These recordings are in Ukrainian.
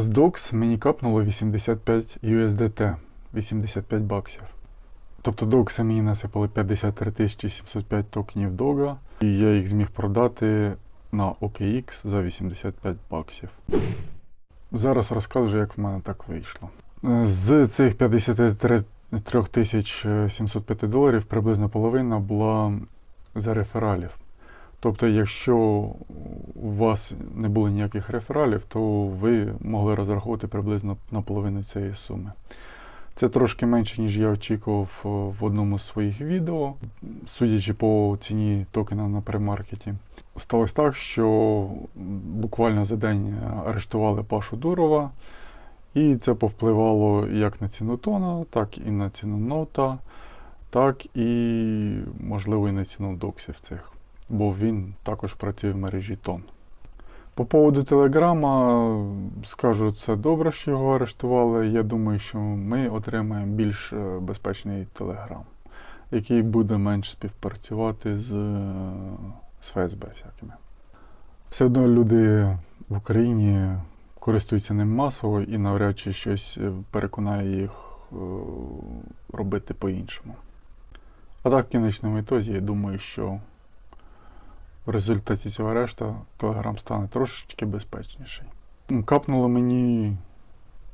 З DOX мені капнуло 85 USDT, 85 баксів. Тобто DOX мені насипали 53 705 токенів DOGA, і я їх зміг продати на OKX за 85 баксів. Зараз розкажу, як в мене так вийшло. Е, З цих 53 705 доларів приблизно половина була за рефералів. Тобто, якщо у вас не було ніяких рефералів, то ви могли розраховувати приблизно на половину цієї суми. Це трошки менше, ніж я очікував е, в одному з своїх відео, судячи по ціні токена на премаркеті. Сталося так, що буквально за день арештували Пашу Дурова, і це повпливало як на ціну тона, так і на ціну нота, так і, можливо, і на ціну доксів цих, бо він також працює в мережі тон. По поводу Телеграма, скажу, це добре, що його арештували. Я думаю, що ми отримаємо більш е, безпечний Телеграм, який буде менш співпрацювати з, е, з ФСБ всякими. Все одно люди в Україні користуються ним масово і навряд чи щось е, переконає їх робити по-іншому. А так, в кінечному ітозі, я думаю, що в результаті цього арешту Telegram стане трошечки безпечніший. Капнуло мені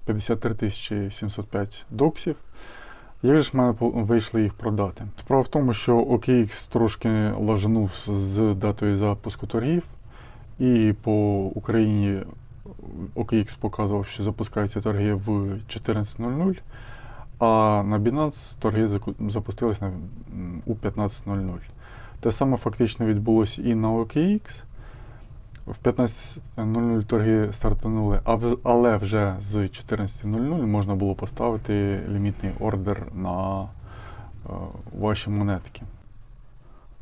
53 705 доксів. Як же ж в мене вийшло їх продати? Справа в тому, що OKX трошки лажанув з датою запуску торгів, і по Україні OKX показував, що запускаються торги в 14.00, а на Binance торги запустились у 15.00. Те саме фактично відбулося і на OKX. В 15.00 торги стартанули, але вже з 14.00 можна було поставити лімітний ордер на е, ваші монетки.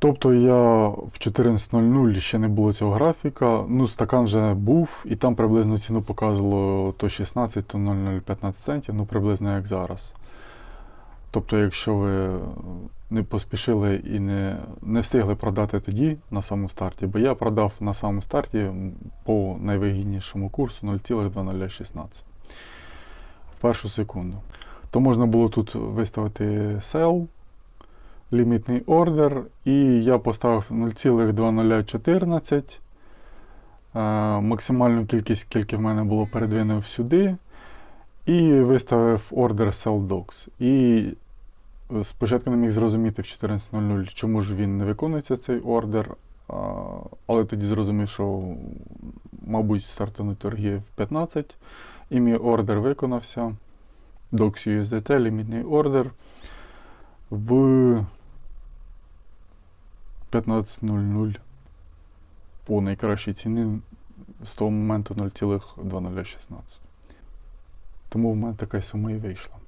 Тобто я в 14.00 ще не було цього графіка. Ну, стакан вже був, і там приблизно ціну показувало то 16, то 0,015 центів, ну приблизно як зараз. Тобто, якщо ви не поспішили і не, не встигли продати тоді на самому старті, бо я продав на самому старті по найвигіднішому курсу 0,2016 в першу секунду. То можна було тут виставити sell, лімітний ордер, і я поставив 0,2014. е, Максимальну кількість, скільки в мене було, передвинув сюди. І виставив ордер Sell Docs. І спочатку не міг зрозуміти в 14.00, чому ж він не виконується цей ордер. Але тоді зрозумів, що, мабуть, стартануть торги в 15. І мій ордер виконався. Docs USDT, лімітний ордер. В 15.00 по найкращій ціні з того моменту 0,2016. Тому в мене така сума і вийшла.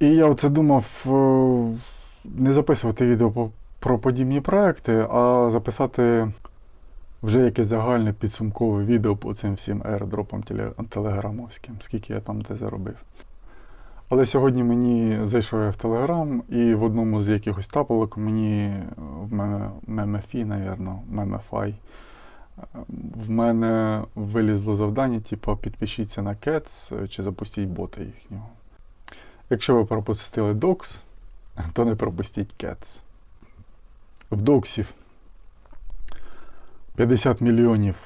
І я оце думав е, не записувати відео про подібні проекти, а записати вже якесь загальне підсумкове відео по цим всім аеродропам телеграмовським, скільки я там де заробив. Але сьогодні мені зайшов я в Телеграм, і в одному з якихось тапалок мені в мене мемефі, навірно, мемефай. В мене вилізло завдання, типу, підпишіться на Cats чи запустіть бота їхнього. Якщо ви пропустили Docs, то не пропустіть Cats. В Доксів 50 мільйонів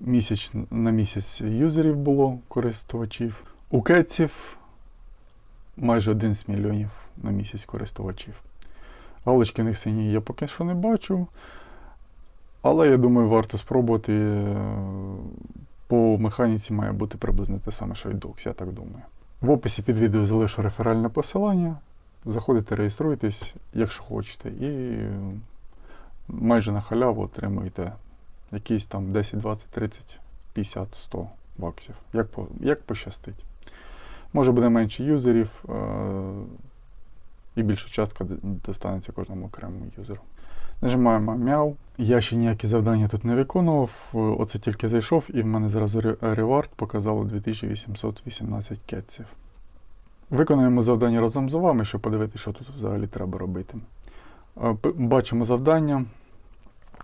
місяць на місяць юзерів було користувачів. У Кетсів майже 11 мільйонів на місяць користувачів. Галочки них сині я поки що не бачу. Але я думаю, варто спробувати. По механіці має бути приблизно те саме, що і Docs, я так думаю. В описі під відео залишу реферальне посилання. Заходите, реєструйтесь, якщо хочете, і майже на халяву отримуєте якісь там 10, 20, 30, 50, 100 баксів. Як, як пощастить. Може буде менше юзерів, е- і більша частка достанеться кожному окремому юзеру. Нажимаємо мяу. Я ще ніякі завдання тут не виконував. Оце тільки зайшов, і в мене зразу ревард показало 2818 кетсів. Виконуємо завдання разом з вами, щоб подивитися, що тут взагалі треба робити. Е, Бачимо завдання.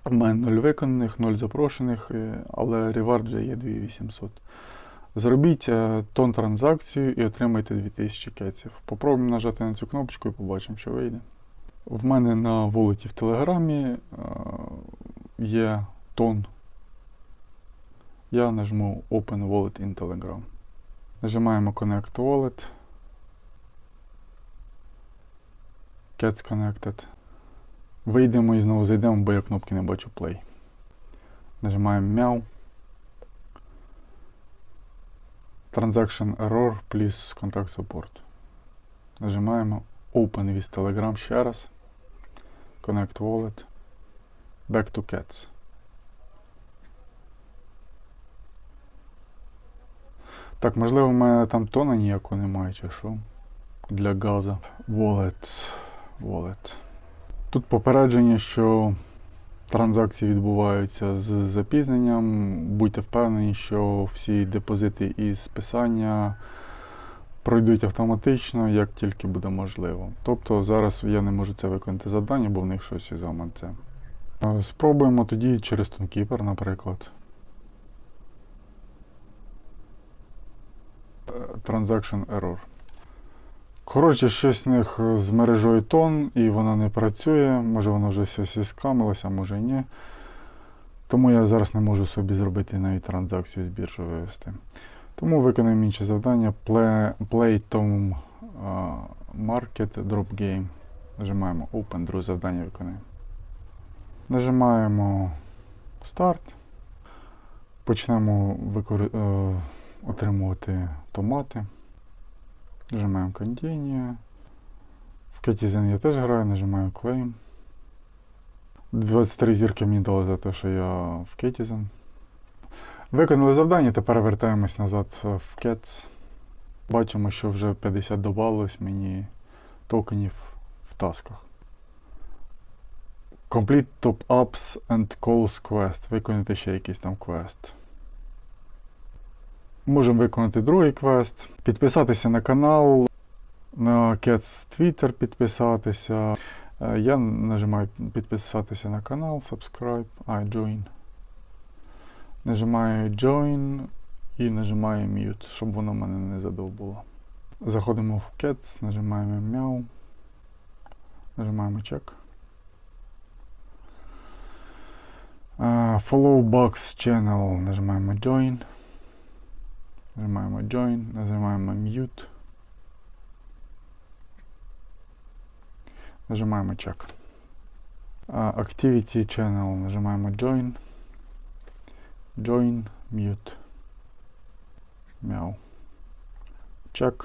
В мене 0 виконаних, 0 запрошених, е, але ревард вже є 2800. Зробіть е, тон транзакцію і отримайте 2000 кеців. Попробуємо нажати на цю кнопочку і побачимо, що вийде. В мене на волеті в Телеграмі е, є тон. Я нажму Open Wallet in Telegram. Нажимаємо Connect Wallet. Cats Connected. Вийдемо і знову зайдемо, бо я кнопки не бачу Play. Нажимаємо Мяу. Transaction Error, please contact support. Нажимаємо Open with Telegram ще раз. Connect Wallet. Back to Cats. Так, можливо, в мене там тона ніякого немає, чи що. Для газа. Wallet. Wallet. Тут попередження, що транзакції відбуваються з запізненням. Будьте впевнені, що всі депозити із списання пройдуть автоматично, як тільки буде можливо. Тобто зараз я не можу це виконати завдання, бо в них щось із це. Спробуємо тоді через ToneKeeper, наприклад. Е, Transaction Error. Коротше, щось в них з мережою тон, і вона не працює. Може воно вже щось і може і ні. Тому я зараз не можу собі зробити навіть транзакцію з біржу вивести. Тому виконаємо інше завдання. Play, Tom Market Drop Game. Нажимаємо Open, друге завдання виконаємо. Нажимаємо Start. Почнемо викор... е, отримувати томати. Нажимаємо Continue. В Citizen я теж граю, нажимаю Claim. 23 зірки мені дали за те, що я в Citizen. Виконали завдання, тепер вертаємось назад в Cats. Бачимо, що вже 50 додалось мені токенів в тасках. Complete Top Ups and Calls Quest. Виконати ще якийсь там квест. Можемо виконати другий квест. Підписатися на канал, на Cats Twitter підписатися. Е, Я нажимаю підписатися на канал, subscribe, I join. Нажимаю Join і нажимаю Mute, щоб воно мене не задовбуло. Заходимо в Cats, нажимаємо Meow. Нажимаємо Check. Follow Box Channel, нажимаємо Join. Нажимаємо Join, нажимаємо Mute. Нажимаємо Check. Activity Channel, нажимаємо Join. Join, Mute. Мяу. Check.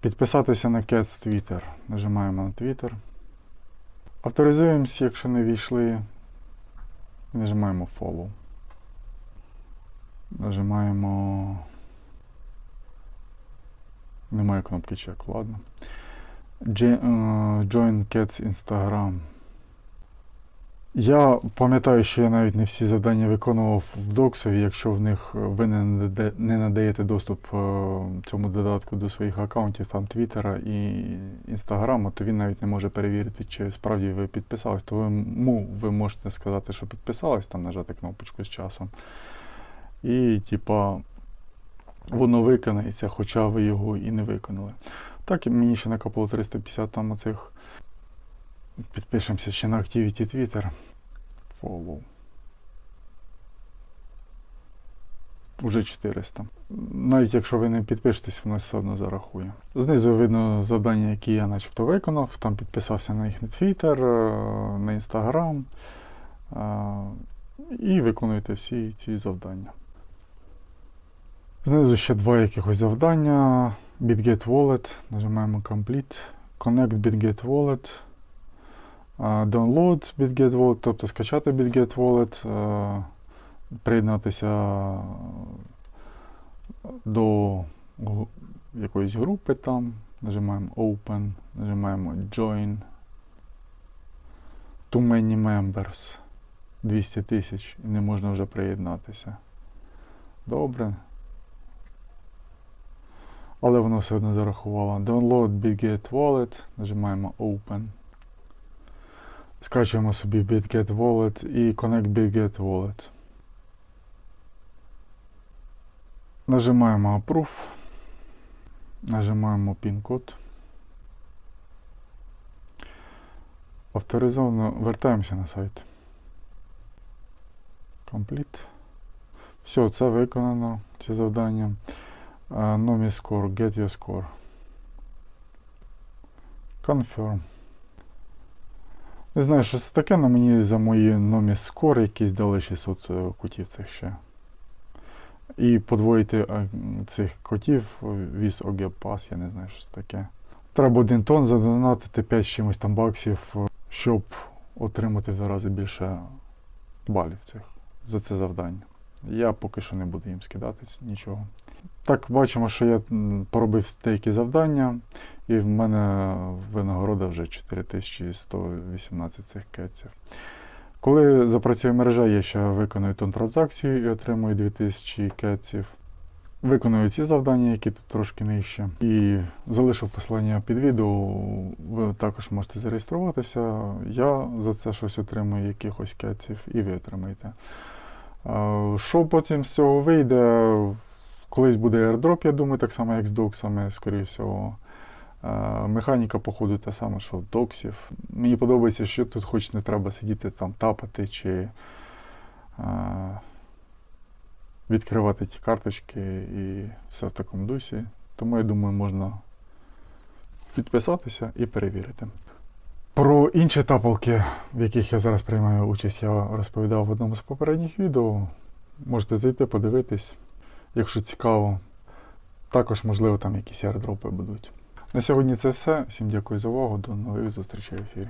Підписатися на Cats Twitter. Нажимаємо на Twitter. Авторизуємось, якщо не війшли. І нажимаємо Follow. Нажимаємо. Немає кнопки check, ладно. Е, Join Cats Instagram. Я пам'ятаю, що я навіть не всі завдання виконував в доксові. Якщо в них ви не, надаєте доступ е, цьому додатку до своїх аккаунтів, там Твіттера і Інстаграму, то він навіть не може перевірити, чи справді ви підписались. Тому ви можете сказати, що підписались, там нажати кнопочку з часом. І, типа, воно виконається, хоча ви його і не виконали. Так, мені ще накопило 350 там оцих. Підпишемося ще на Activity Twitter. Follow. Уже 400. Навіть якщо ви не підпишетесь, воно все одно зарахує. Знизу видно завдання, які я начебто виконав. Там підписався на їхній е, на Instagram. е, І виконуєте всі ці завдання. Знизу ще два якихось завдання. BitGet Wallet. Нажимаємо Complete. Connect BitGet Wallet. Download BitGet Wallet, тобто скачати BitGet Wallet, е, приєднатися до якоїсь групи там. Нажимаємо Open, нажимаємо Join. Too many members. 200 тисяч і не можна вже приєднатися. Добре. Але воно все одно зарахувало. Download BitGet Wallet, нажимаємо Open. Скачуємо собі BitGet Wallet і Connect BitGet Wallet. Нажимаємо Approve. Нажимаємо PIN-код. Авторизовано вертаємося на сайт. Complete. Все, це виконано, ці завдання. Uh, Nomi score, get your score. Confirm. Не знаю, що це таке, але мені за мої Nomi score якісь дали 600 е, котів цих ще. І подвоїти е, цих котів віз OG я не знаю, що це таке. Треба один тон задонатити 5 з чимось там баксів, е, щоб отримати в два рази більше балів цих за це завдання. Я поки що не буду їм скидати нічого. Так, бачимо, що я поробив деякі завдання, і в мене винагорода вже 4118 цих кетців. Коли запрацює мережа, я ще виконую тон транзакцію і отримую 2000 кетців. Виконую ці завдання, які тут трошки нижче. І залишив посилання під відео. Ви також можете зареєструватися. Я за це щось отримую, якихось кетців, і ви отримаєте. Що потім з цього вийде? Колись буде airdrop, я думаю, так само, як з доксами, скоріше всього. Механіка, походу, та сама, що в доксів. Мені подобається, що тут хоч не треба сидіти там тапати чи відкривати ті карточки і все в такому дусі. Тому я думаю, можна підписатися і перевірити. Про інші тапалки, в яких я зараз приймаю участь, я розповідав в одному з попередніх відео. Можете зайти, подивитись, якщо цікаво. Також, можливо, там якісь аеродропи будуть. На сьогодні це все. Всім дякую за увагу. До нових зустрічей в ефірі.